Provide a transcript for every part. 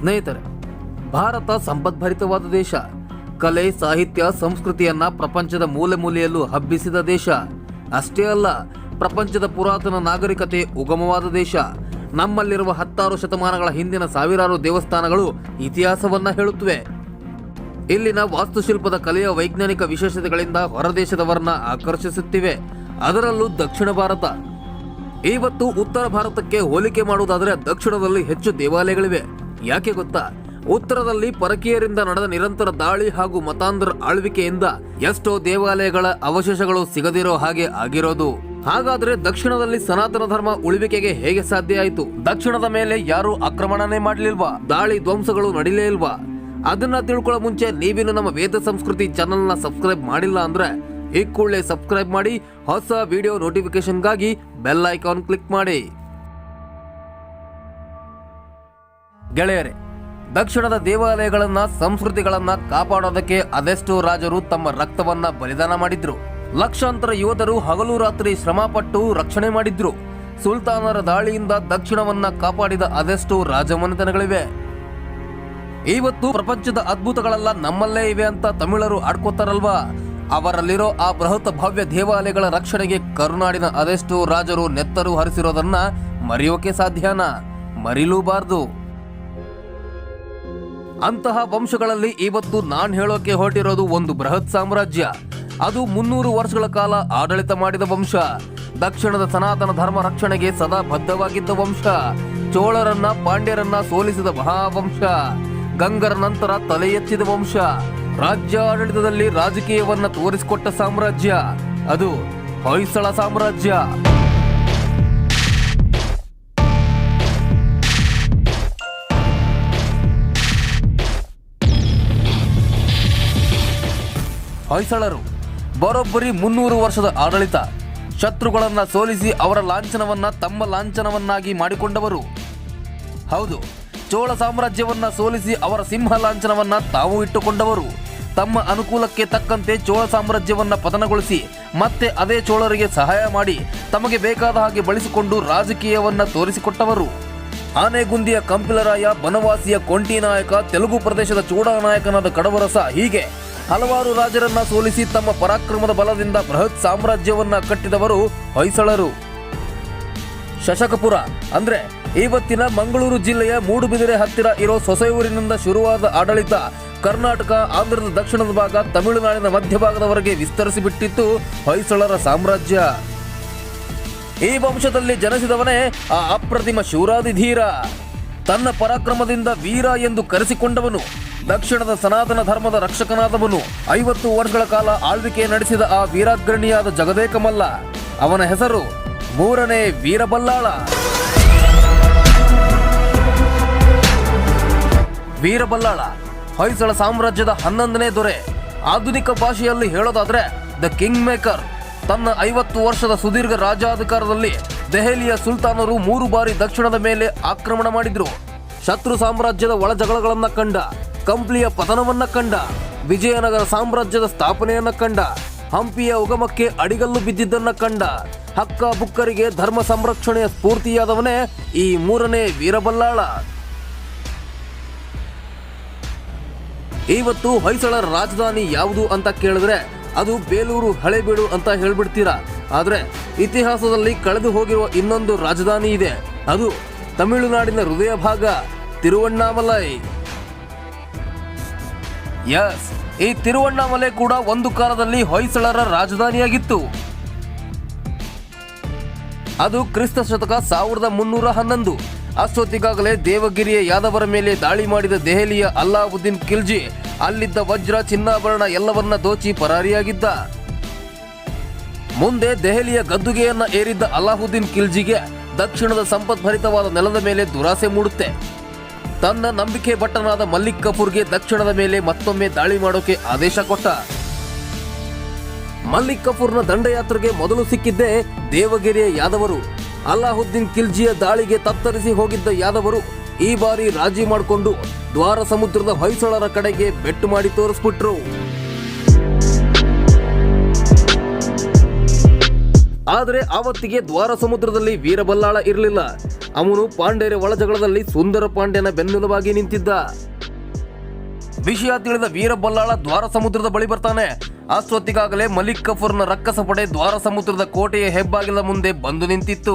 ಸ್ನೇಹಿತರೆ, ಭಾರತ ಸಂಪದ್ಭರಿತವಾದ ದೇಶ. ಕಲೆ, ಸಾಹಿತ್ಯ, ಸಂಸ್ಕೃತಿಯನ್ನ ಪ್ರಪಂಚದ ಮೂಲೆ ಮೂಲೆಯಲ್ಲೂ ಹಬ್ಬಿಸಿದ ದೇಶ. ಅಷ್ಟೇ ಅಲ್ಲ, ಪ್ರಪಂಚದ ಪುರಾತನ ನಾಗರಿಕತೆ ಉಗಮವಾದ ದೇಶ. ನಮ್ಮಲ್ಲಿರುವ ಹತ್ತಾರು ಶತಮಾನಗಳ ಹಿಂದಿನ ಸಾವಿರಾರು ದೇವಸ್ಥಾನಗಳು ಇತಿಹಾಸವನ್ನ ಹೇಳುತ್ತವೆ. ಇಲ್ಲಿನ ವಾಸ್ತುಶಿಲ್ಪದ ಕಲೆಯ ವೈಜ್ಞಾನಿಕ ವಿಶೇಷತೆಗಳಿಂದ ಹೊರದೇಶದವರನ್ನ ಆಕರ್ಷಿಸುತ್ತಿವೆ. ಅದರಲ್ಲೂ ದಕ್ಷಿಣ ಭಾರತ. ಇವತ್ತು ಉತ್ತರ ಭಾರತಕ್ಕೆ ಹೋಲಿಕೆ ಮಾಡುವುದಾದರೆ ದಕ್ಷಿಣದಲ್ಲಿ ಹೆಚ್ಚು ದೇವಾಲಯಗಳಿವೆ. ಯಾಕೆ ಗೊತ್ತಾ? ಉತ್ತರದಲ್ಲಿ ಪರಕೀಯರಿಂದ ನಡೆದ ನಿರಂತರ ದಾಳಿ ಹಾಗೂ ಮತಾಂಧರ ಆಳ್ವಿಕೆಯಿಂದ ಎಷ್ಟೋ ದೇವಾಲಯಗಳ ಅವಶೇಷಗಳು ಸಿಗದಿರೋ ಹಾಗೆ ಆಗಿರೋದು. ಹಾಗಾದ್ರೆ ದಕ್ಷಿಣದಲ್ಲಿ ಸನಾತನ ಧರ್ಮ ಉಳಿವಿಕೆಗೆ ಹೇಗೆ ಸಾಧ್ಯ ಆಯಿತು? ದಕ್ಷಿಣದ ಮೇಲೆ ಯಾರೂ ಆಕ್ರಮಣನೇ ಮಾಡಲಿಲ್ವಾ? ದಾಳಿ ಧ್ವಂಸಗಳು ನಡೀಲೇ ಇಲ್ವಾ? ಅದನ್ನ ತಿಳ್ಕೊಳ್ಳೋ ಮುಂಚೆ ನೀವಿನ್ನು ನಮ್ಮ ವೇದ ಸಂಸ್ಕೃತಿ ಚಾನೆಲ್ನ ಸಬ್ಸ್ಕ್ರೈಬ್ ಮಾಡಿಲ್ಲ ಅಂದ್ರೆ ಈ ಕೂಡಲೇ ಸಬ್ಸ್ಕ್ರೈಬ್ ಮಾಡಿ ಹೊಸ ವಿಡಿಯೋ ನೋಟಿಫಿಕೇಶನ್ಗಾಗಿ ಬೆಲ್ ಐಕಾನ್ ಕ್ಲಿಕ್ ಮಾಡಿ. ಗೆಳೆಯರೆ, ದಕ್ಷಿಣದ ದೇವಾಲಯಗಳನ್ನ, ಸಂಸ್ಕೃತಿಗಳನ್ನ ಕಾಪಾಡೋದಕ್ಕೆ ಅದೆಷ್ಟೋ ರಾಜರು ತಮ್ಮ ರಕ್ತವನ್ನ ಬಲಿದಾನ ಮಾಡಿದ್ರು. ಲಕ್ಷಾಂತರ ಯೋಧರು ಹಗಲು ರಾತ್ರಿ ಶ್ರಮಪಟ್ಟು ರಕ್ಷಣೆ ಮಾಡಿದ್ರು. ಸುಲ್ತಾನರ ದಾಳಿಯಿಂದ ದಕ್ಷಿಣವನ್ನ ಕಾಪಾಡಿದ ಅದೆಷ್ಟೋ ರಾಜಮನೆತನಗಳಿವೆ. ಇವತ್ತು ಪ್ರಪಂಚದ ಅದ್ಭುತಗಳೆಲ್ಲ ನಮ್ಮಲ್ಲೇ ಇವೆ ಅಂತ ತಮಿಳರು ಆಡ್ಕೋತಾರಲ್ವಾ? ಅವರಲ್ಲಿರೋ ಆ ಬೃಹತ್ ಭವ್ಯ ದೇವಾಲಯಗಳ ರಕ್ಷಣೆಗೆ ಕರುನಾಡಿನ ಅದೆಷ್ಟೋ ರಾಜರು ನೆತ್ತರು ಹರಿಸಿರೋದನ್ನ ಮರೆಯೋಕೆ ಸಾಧ್ಯನಾ? ಮರಿಲೂಬಾರ್ದು. ಅಂತಹ ವಂಶಗಳಲ್ಲಿ ಇವತ್ತು ನಾನು ಹೇಳೋಕೆ ಹೊರಟಿರೋದು ಒಂದು ಬೃಹತ್ ಸಾಮ್ರಾಜ್ಯ. ಅದು ಮುನ್ನೂರು ವರ್ಷಗಳ ಕಾಲ ಆಡಳಿತ ಮಾಡಿದ ವಂಶ. ದಕ್ಷಿಣದ ಸನಾತನ ಧರ್ಮ ರಕ್ಷಣೆಗೆ ಸದಾ ಬದ್ಧವಾಗಿದ್ದ ವಂಶ. ಚೋಳರನ್ನ ಪಾಂಡ್ಯರನ್ನ ಸೋಲಿಸಿದ ಮಹಾವಂಶ. ಗಂಗರ ನಂತರ ತಲೆ ಎತ್ತಿದ ವಂಶ. ರಾಜ್ಯ ಆಡಳಿತದಲ್ಲಿ ರಾಜಕೀಯವನ್ನ ತೋರಿಸಿಕೊಟ್ಟ ಸಾಮ್ರಾಜ್ಯ. ಅದು ಹೊಯ್ಸಳ ಸಾಮ್ರಾಜ್ಯ. ಹೊಯ್ಸಳರು. ಬರೋಬ್ಬರಿ ಮುನ್ನೂರು ವರ್ಷದ ಆಡಳಿತ. ಶತ್ರುಗಳನ್ನು ಸೋಲಿಸಿ ಅವರ ಲಾಂಛನವನ್ನ ತಮ್ಮ ಲಾಂಛನವನ್ನಾಗಿ ಮಾಡಿಕೊಂಡವರು. ಹೌದು, ಚೋಳ ಸಾಮ್ರಾಜ್ಯವನ್ನ ಸೋಲಿಸಿ ಅವರ ಸಿಂಹ ಲಾಂಛನವನ್ನ ತಾವು ಇಟ್ಟುಕೊಂಡವರು. ತಮ್ಮ ಅನುಕೂಲಕ್ಕೆ ತಕ್ಕಂತೆ ಚೋಳ ಸಾಮ್ರಾಜ್ಯವನ್ನ ಪತನಗೊಳಿಸಿ ಮತ್ತೆ ಅದೇ ಚೋಳರಿಗೆ ಸಹಾಯ ಮಾಡಿ ತಮಗೆ ಬೇಕಾದ ಹಾಗೆ ಬಳಸಿಕೊಂಡು ರಾಜಕೀಯವನ್ನ ತೋರಿಸಿಕೊಟ್ಟವರು. ಆನೆಗುಂದಿಯ ಕಂಪಿಲರಾಯ ಬನವಾಸಿಯ ಕೊಂಟಿ ನಾಯಕ, ತೆಲುಗು ಪ್ರದೇಶದ ಚೂಡಾನಾಯಕನಾದ ಕಡವರಸ ಹೀಗೆ. ಹಲವಾರು ರಾಜರನ್ನ ಸೋಲಿಸಿ ತಮ್ಮ ಪರಾಕ್ರಮದ ಬಲದಿಂದ ಬೃಹತ್ ಸಾಮ್ರಾಜ್ಯವನ್ನ ಕಟ್ಟಿದವರು ಹೊಯ್ಸಳರು. ಶಶಕಪುರ, ಅಂದ್ರೆ ಇವತ್ತಿನ ಮಂಗಳೂರು ಜಿಲ್ಲೆಯ ಮೂಡುಬಿದಿರೆ ಹತ್ತಿರ ಇರೋ ಸೊಸೆಯೂರಿನಿಂದ ಶುರುವಾದ ಆಡಳಿತ ಕರ್ನಾಟಕ, ಆಂಧ್ರದ ದಕ್ಷಿಣದ ಭಾಗ, ತಮಿಳುನಾಡಿನ ಮಧ್ಯಭಾಗದವರೆಗೆ ವಿಸ್ತರಿಸಿಬಿಟ್ಟಿತ್ತು ಹೊಯ್ಸಳರ ಸಾಮ್ರಾಜ್ಯ. ಈ ವಂಶದಲ್ಲಿ ಜನಿಸಿದವನೇ ಆ ಅಪ್ರತಿಮ ಶೂರಾದಿಧೀರ ತನ್ನ ಪರಾಕ್ರಮದಿಂದ ವೀರ ಎಂದು ಕರೆಸಿಕೊಂಡವನು. ದಕ್ಷಿಣದ ಸನಾತನ ಧರ್ಮದ ರಕ್ಷಕನಾದವನು ಐವತ್ತು ವರ್ಷಗಳ ಕಾಲ ಆಳ್ವಿಕೆ ನಡೆಸಿದ ಆ ವೀರಾಗ್ರಣಿಯಾದ ಜಗದೇಕಮಲ್ಲ. ಅವನ ಹೆಸರು ಮೂರನೇ ವೀರಬಲ್ಲಾಳ. ವೀರಬಲ್ಲಾಳ, ಹೊಯ್ಸಳ ಸಾಮ್ರಾಜ್ಯದ ಹನ್ನೊಂದನೇ ದೊರೆ. ಆಧುನಿಕ ಭಾಷೆಯಲ್ಲಿ ಹೇಳೋದಾದ್ರೆ, ದ ಕಿಂಗ್ ಮೇಕರ್ ತನ್ನ ಐವತ್ತು ವರ್ಷದ ಸುದೀರ್ಘ ರಾಜಾಧಿಕಾರದಲ್ಲಿ ದೆಹಲಿಯ ಸುಲ್ತಾನರು ಮೂರು ಬಾರಿ ದಕ್ಷಿಣದ ಮೇಲೆ ಆಕ್ರಮಣ ಮಾಡಿದ್ರು. ಶತ್ರು ಸಾಮ್ರಾಜ್ಯದ ಒಳಜಗಳನ್ನ ಕಂಡ ಕಂಪ್ಲಿಯ ಪತನವನ್ನ ಕಂಡ, ವಿಜಯನಗರ ಸಾಮ್ರಾಜ್ಯದ ಸ್ಥಾಪನೆಯನ್ನ ಕಂಡ, ಹಂಪಿಯ ಉಗಮಕ್ಕೆ ಅಡಿಗಲ್ಲು ಬಿದ್ದಿದ್ದನ್ನ ಕಂಡ, ಹಕ್ಕ ಬುಕ್ಕರಿಗೆ ಧರ್ಮ ಸಂರಕ್ಷಣೆಯ ಸ್ಫೂರ್ತಿಯಾದವನೇ ಈ ಮೂರನೇ ವೀರಬಲ್ಲಾಳ. ಇವತ್ತು ಹೊಯ್ಸಳರ ರಾಜಧಾನಿ ಯಾವುದು ಅಂತ ಕೇಳಿದ್ರೆ ಅದು ಬೇಲೂರು ಹಳೆಬೀಡು ಅಂತ ಹೇಳ್ಬಿಡ್ತೀರಾ. ಆದ್ರೆ ಇತಿಹಾಸದಲ್ಲಿ ಕಳೆದು ಹೋಗಿರುವ ಇನ್ನೊಂದು ರಾಜಧಾನಿ ಇದೆ, ಅದು ತಮಿಳುನಾಡಿನ ಹೃದಯ ಭಾಗ ತಿರುವಣ್ಣಾಮಲೈ. ಎಸ್ ಈ ತಿರುವಣ್ಣಾಮಲೆ ಕೂಡ ಒಂದು ಕಾಲದಲ್ಲಿ ಹೊಯ್ಸಳರ ರಾಜಧಾನಿಯಾಗಿತ್ತು. ಅದು ಕ್ರಿಸ್ತ ಶತಕ ಸಾವಿರದ ಮುನ್ನೂರ ಹನ್ನೊಂದು. ಅಷ್ಟೊತ್ತಿಗಾಗಲೇ ದೇವಗಿರಿಯ ಯಾದವರ ಮೇಲೆ ದಾಳಿ ಮಾಡಿದ ದೆಹಲಿಯ ಅಲ್ಲಾವುದ್ದೀನ್ ಖಿಲ್ಜಿ, ಅಲ್ಲಿದ್ದ ವಜ್ರ ಚಿನ್ನಾಭರಣ ಎಲ್ಲವನ್ನ ದೋಚಿ ಪರಾರಿಯಾಗಿದ್ದ. ಮುಂದೆ ದೆಹಲಿಯ ಗದ್ದುಗೆಯನ್ನ ಏರಿದ್ದ ಅಲ್ಲಾಹುದ್ದೀನ್ ಖಿಲ್ಜಿಗೆ ದಕ್ಷಿಣದ ಸಂಪದ್ಭರಿತವಾದ ನೆಲದ ಮೇಲೆ ದುರಾಸೆ ಮೂಡುತ್ತೆ. ತನ್ನ ನಂಬಿಕೆ ಭಟ್ಟನಾದ ಮಲ್ಲಿಕ್ ಕಪೂರ್ಗೆ ದಕ್ಷಿಣದ ಮೇಲೆ ಮತ್ತೊಮ್ಮೆ ದಾಳಿ ಮಾಡೋಕೆ ಆದೇಶ ಕೊಟ್ಟ. ಮಲ್ಲಿಕ್ ಕಪೂರ್ನ ದಂಡಯಾತ್ರೆಗೆ ಮೊದಲು ಸಿಕ್ಕಿದ್ದೇ ದೇವಗಿರಿಯ ಯಾದವರು. ಅಲ್ಲಾಹುದ್ದೀನ್ ಖಿಲ್ಜಿಯ ದಾಳಿಗೆ ತತ್ತರಿಸಿ ಹೋಗಿದ್ದ ಯಾದವರು ಈ ಬಾರಿ ರಾಜಿ ಮಾಡಿಕೊಂಡು ದ್ವಾರ ಸಮುದ್ರದ ಹೊಯ್ಸಳರ ಕಡೆಗೆ ಬೆಟ್ಟು ಮಾಡಿ ತೋರಿಸ್ಬಿಟ್ರು. ಆದರೆ ಆವತ್ತಿಗೆ ದ್ವಾರ ಸಮುದ್ರದಲ್ಲಿ ವೀರಬಲ್ಲಾಳ ಇರಲಿಲ್ಲ. ಅವನು ಪಾಂಡ್ಯರ ಒಳಜಗಳದಲ್ಲಿ ಸುಂದರ ಪಾಂಡ್ಯನ ಬೆನ್ನೆಲುಬಾಗಿ ನಿಂತಿದ್ದ. ವಿಷಯ ತಿಳಿದ ವೀರಬಲ್ಲಾಳ ದ್ವಾರ ಸಮುದ್ರದ ಬಳಿ ಬರ್ತಾನೆ. ಅಸ್ವತ್ತಿಗಾಗಲೇ ಮಲಿಕ್ ಕಫೂರ್ನ ರಕ್ಕಸ ಪಡೆ ದ್ವಾರ ಸಮುದ್ರದ ಕೋಟೆಯ ಹೆಬ್ಬಾಗಿಲ ಮುಂದೆ ಬಂದು ನಿಂತಿತ್ತು.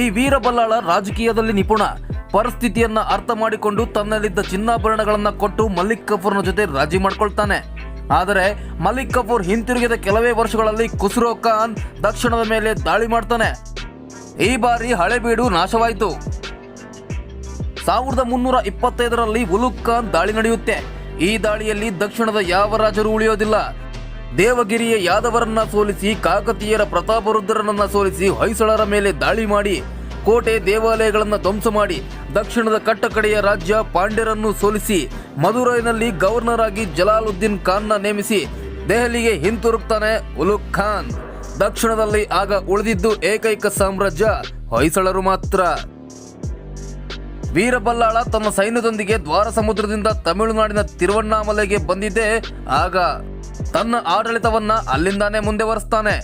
ಈ ವೀರಬಲ್ಲಾಳ ರಾಜಕೀಯದಲ್ಲಿ ನಿಪುಣ. ಪರಿಸ್ಥಿತಿಯನ್ನ ಅರ್ಥ ಮಾಡಿಕೊಂಡು ತನ್ನಲ್ಲಿದ್ದ ಚಿನ್ನಾಭರಣಗಳನ್ನ ಕೊಟ್ಟು ಮಲ್ಲಿಕ್ ಕಫೂರ್ನ ಜೊತೆ ರಾಜಿ ಮಾಡ್ಕೊಳ್ತಾನೆ. ಆದರೆ ಮಲಿಕ್ ಕಪೂರ್ ಹಿಂತಿರುಗಿದ ಕೆಲವೇ ವರ್ಷಗಳಲ್ಲಿ ಖುಸ್ರೋ ಖಾನ್ ದಕ್ಷಿಣದ ಮೇಲೆ ದಾಳಿ ಮಾಡ್ತಾನೆ. ಈ ಬಾರಿ ಹಳೆಬೀಡು ನಾಶವಾಯಿತು. ಸಾವಿರದ ಮುನ್ನೂರ ಇಪ್ಪತ್ತೈದರಲ್ಲಿ ಉಲುಕ್ ಖಾನ್ ದಾಳಿ ನಡೆಯುತ್ತೆ. ಈ ದಾಳಿಯಲ್ಲಿ ದಕ್ಷಿಣದ ಯಾವ ರಾಜರು ಉಳಿಯೋದಿಲ್ಲ. ದೇವಗಿರಿಯ ಯಾದವರನ್ನ ಸೋಲಿಸಿ ಕಾಕತೀಯರ ಪ್ರತಾಪರುದ್ರನನ್ನ ಸೋಲಿಸಿ ಹೊಯ್ಸಳರ ಮೇಲೆ ದಾಳಿ ಮಾಡಿ ಕೋಟೆ ದೇವಾಲಯಗಳನ್ನು ಧ್ವಂಸ ಮಾಡಿ ದಕ್ಷಿಣದ ಕಟ್ಟಕಡೆಯ ರಾಜ್ಯ ಪಾಂಡ್ಯರನ್ನು ಸೋಲಿಸಿ ಮಧುರೈನಲ್ಲಿ ಗವರ್ನರ್ ಆಗಿ ಜಲಾಲುದ್ದೀನ್ ಖಾನ್ನ ನೇಮಿಸಿ ದೆಹಲಿಗೆ ಹಿಂತಿರುಗ್ತಾನೆ ಉಲುಕ್ ಖಾನ್. ದಕ್ಷಿಣದಲ್ಲಿ ಆಗ ಉಳಿದಿದ್ದು ಏಕೈಕ ಸಾಮ್ರಾಜ್ಯ ಹೊಯ್ಸಳರು ಮಾತ್ರ. ವೀರಬಲ್ಲಾಳ ತನ್ನ ಸೈನ್ಯದೊಂದಿಗೆ ದ್ವಾರ ಸಮುದ್ರದಿಂದ ತಮಿಳುನಾಡಿನ ತಿರುವಣ್ಣಾಮಲೆಗೆ ಬಂದಿದ್ದೆ ಆಗ. ತನ್ನ ಆಡಳಿತವನ್ನ ಅಲ್ಲಿಂದಾನೇ ಮುಂದೆ ವರೆಸ್ತಾನೆ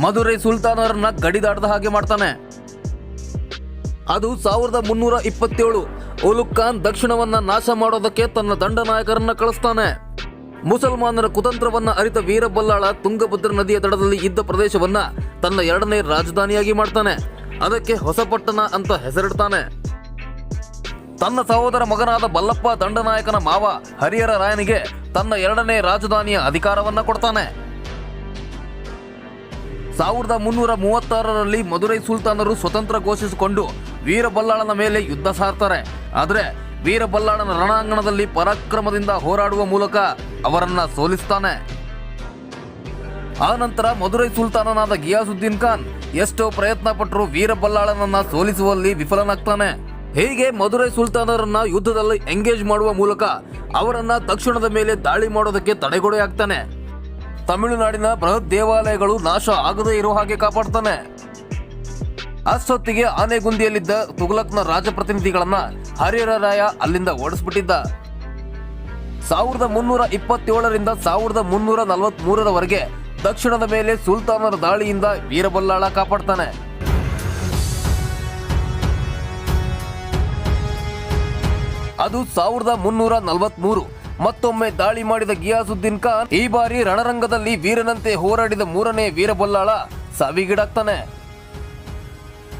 ಮಧುರೈ ಸುಲ್ತಾನರನ್ನ ಗಡಿದಾಡದ ಹಾಗೆ ಮಾಡ್ತಾನೆ. ಅದು ಸಾವಿರದ ಮುನ್ನೂರ ಇಪ್ಪತ್ತೇಳು. ಉಲುಕ್ ಖಾನ್ ದಕ್ಷಿಣವನ್ನ ನಾಶ ಮಾಡೋದಕ್ಕೆ ತನ್ನ ದಂಡನಾಯಕರನ್ನ ಕಳಿಸ್ತಾನೆ. ಮುಸಲ್ಮಾನರ ಕುತಂತ್ರವನ್ನ ಅರಿತ ವೀರಬಲ್ಲಾಳ ತುಂಗಭದ್ರ ನದಿಯ ದಡದಲ್ಲಿ ಇದ್ದ ಪ್ರದೇಶವನ್ನ ತನ್ನ ಎರಡನೇ ರಾಜಧಾನಿಯಾಗಿ ಮಾಡ್ತಾನೆ. ಅದಕ್ಕೆ ಹೊಸಪಟ್ಟಣ ಅಂತ ಹೆಸರಿಡ್ತಾನೆ. ತನ್ನ ಸಹೋದರ ಮಗನಾದ ಬಲ್ಲಪ್ಪ ದಂಡನಾಯಕನ ಮಾವ ಹರಿಹರ ರಾಯನಿಗೆ ತನ್ನ ಎರಡನೇ ರಾಜಧಾನಿಯ ಅಧಿಕಾರವನ್ನ ಕೊಡ್ತಾನೆ. ಸಾವಿರದ ಮುನ್ನೂರ ಮೂವತ್ತಾರರಲ್ಲಿ ಮಧುರೈ ಸುಲ್ತಾನರು ಸ್ವತಂತ್ರ ಘೋಷಿಸಿಕೊಂಡು ವೀರಬಲ್ಲಾಳನ ಮೇಲೆ ಯುದ್ಧ ಸಾರ್ತಾರೆ. ಆದರೆ ವೀರಬಲ್ಲಾಳನ ರಣಾಂಗಣದಲ್ಲಿ ಪರಾಕ್ರಮದಿಂದ ಹೋರಾಡುವ ಮೂಲಕ ಅವರನ್ನ ಸೋಲಿಸ್ತಾನೆ. ಆ ನಂತರ ಮದುರೈ ಸುಲ್ತಾನನಾದ ಗಿಯಾಸುದ್ದೀನ್ ಖಾನ್ ಎಷ್ಟೋ ಪ್ರಯತ್ನ ಪಟ್ಟರು ವೀರಬಲ್ಲಾಳನನ್ನ ಸೋಲಿಸುವಲ್ಲಿ ವಿಫಲನಾಗ್ತಾನೆ. ಹೀಗೆ ಮಧುರೈ ಸುಲ್ತಾನರನ್ನ ಯುದ್ಧದಲ್ಲಿ ಎಂಗೇಜ್ ಮಾಡುವ ಮೂಲಕ ಅವರನ್ನ ತಕ್ಷಣದ ಮೇಲೆ ದಾಳಿ ಮಾಡೋದಕ್ಕೆ ತಡೆಗೋಡೆಯಾಗ್ತಾನೆ ತಮಿಳುನಾಡಿನ ಬೃಹತ್ ದೇವಾಲಯಗಳು ನಾಶ ಆಗದೇ ಇರೋ ಹಾಗೆ ಕಾಪಾಡ್ತಾನೆ. ಅಷ್ಟೊತ್ತಿಗೆ ಆನೆಗುಂದಿಯಲ್ಲಿದ್ದ ತುಘಲಕ್ನ ರಾಜಪ್ರತಿನಿಧಿಗಳನ್ನ ಹರಿಹರ ರಾಯ ಅಲ್ಲಿಂದ ಓಡಿಸ್ಬಿಟ್ಟಿದ್ದ. ಸಾವಿರದ ಮುನ್ನೂರ ಇಪ್ಪತ್ತೇಳರಿಂದ ಸಾವಿರದ ಮುನ್ನೂರ ನಲವತ್ತ್ ಮೂರರವರೆಗೆ ದಕ್ಷಿಣದ ಮೇಲೆ ಸುಲ್ತಾನರ ದಾಳಿಯಿಂದ ವೀರಬಲ್ಲಾಳ ಕಾಪಾಡ್ತಾನೆ. ಅದು ಸಾವಿರದ ಮುನ್ನೂರ ನಲವತ್ಮೂರು. ಮತ್ತೊಮ್ಮೆ ದಾಳಿ ಮಾಡಿದ ಗಿಯಾಸುದ್ದೀನ್ ಖಾನ್ ಈ ಬಾರಿ ರಣರಂಗದಲ್ಲಿ ವೀರನಂತೆ ಹೋರಾಡಿದ ಮೂರನೇ ವೀರಬಲ್ಲಾಳ ಸಾವಿಗೀಡಾಗ್ತಾನೆ.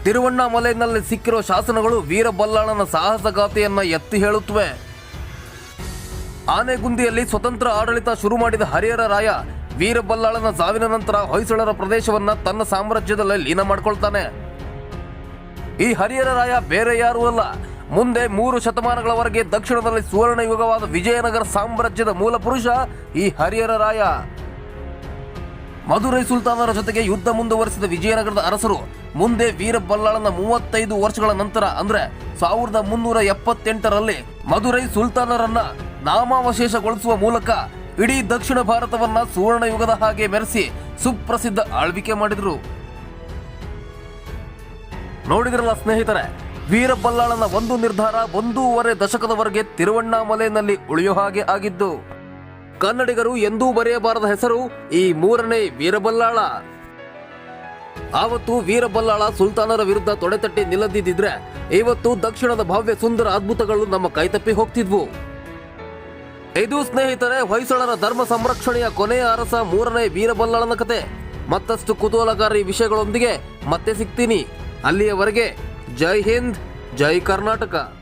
ತಿರುವಣ್ಣಾಮಲೆಯಲ್ಲಿ ಸಿಕ್ಕಿರೋ ಶಾಸನಗಳು ವೀರಬಲ್ಲಾಳನ ಸಾಹಸಗಾಥೆಯನ್ನು ಎತ್ತಿ ಹೇಳುತ್ತವೆ. ಆನೆಗುಂದಿಯಲ್ಲಿ ಸ್ವತಂತ್ರ ಆಡಳಿತ ಶುರು ಮಾಡಿದ ಹರಿಹರ ರಾಯ ವೀರಬಲ್ಲಾಳನ ಸಾವಿನ ನಂತರ ಹೊಯ್ಸಳರ ಪ್ರದೇಶವನ್ನ ತನ್ನ ಸಾಮ್ರಾಜ್ಯದಲ್ಲಿ ಲೀನ ಮಾಡ್ಕೊಳ್ತಾನೆ. ಈ ಹರಿಹರ ರಾಯ ಬೇರೆ ಯಾರೂ ಅಲ್ಲ. ಮುಂದೆ ಮೂರು ಶತಮಾನಗಳವರೆಗೆ ದಕ್ಷಿಣದಲ್ಲಿ ಸುವರ್ಣ ಯುಗವಾದ ವಿಜಯನಗರ ಸಾಮ್ರಾಜ್ಯದ ಮೂಲ ಪುರುಷ ಈ ಹರಿಹರ ರಾಯ. ಮಧುರೈ ಸುಲ್ತಾನರ ಜೊತೆಗೆ ಯುದ್ಧ ಮುಂದುವರೆಸಿದ ವಿಜಯನಗರದ ಅರಸರು ಮುಂದೆ ವೀರಬಲ್ಲಾಳನ ಮೂವತ್ತೈದು ವರ್ಷಗಳ ನಂತರ, ಅಂದ್ರೆ ಸಾವಿರದ ಮುನ್ನೂರ ಎಪ್ಪತ್ತೆಂಟರಲ್ಲಿ ಮಧುರೈ ಸುಲ್ತಾನರನ್ನ ನಾಮಾವಶೇಷಗೊಳಿಸುವ ಮೂಲಕ ಇಡೀ ದಕ್ಷಿಣ ಭಾರತವನ್ನ ಸುವರ್ಣ ಯುಗದ ಹಾಗೆ ಮೆರೆಸಿ ಸುಪ್ರಸಿದ್ಧ ಆಳ್ವಿಕೆ ಮಾಡಿದ್ರು. ನೋಡಿದ್ರಲ್ಲ ಸ್ನೇಹಿತರೆ, ವೀರಬಲ್ಲಾಳನ ಒಂದು ನಿರ್ಧಾರ ಒಂದೂವರೆ ದಶಕದವರೆಗೆ ತಿರುವಣ್ಣಾಮಲೆಯಲ್ಲಿ ಉಳಿಯೋ ಹಾಗೆ ಆಗಿದ್ದು, ಕನ್ನಡಿಗರು ಎಂದೂ ಬರೆಯಬಾರದ ಹೆಸರು ಈ ಮೂರನೇ ವೀರಬಲ್ಲಾಳ. ಆವತ್ತು ವೀರಬಲ್ಲಾಳ ಸುಲ್ತಾನರ ವಿರುದ್ಧ ತೊಡೆತಟ್ಟಿ ನಿಲ್ಲದಿದ್ದಿದ್ರೆ ಇವತ್ತು ದಕ್ಷಿಣದ ಭವ್ಯ ಸುಂದರ ಅದ್ಭುತಗಳು ನಮ್ಮ ಕೈತಪ್ಪಿ ಹೋಗ್ತಿದ್ವು. ಇದು ಸ್ನೇಹಿತರೆ, ಹೊಯ್ಸಳರ ಧರ್ಮ ಸಂರಕ್ಷಣೆಯ ಕೊನೆಯ ಅರಸ ಮೂರನೇ ವೀರಬಲ್ಲಾಳನ ಕತೆ. ಮತ್ತಷ್ಟು ಕುತೂಹಲಕಾರಿ ವಿಷಯಗಳೊಂದಿಗೆ ಮತ್ತೆ ಸಿಗ್ತೀನಿ. ಅಲ್ಲಿಯವರೆಗೆ ಜೈ ಹಿಂದ್, ಜೈ ಕರ್ನಾಟಕ.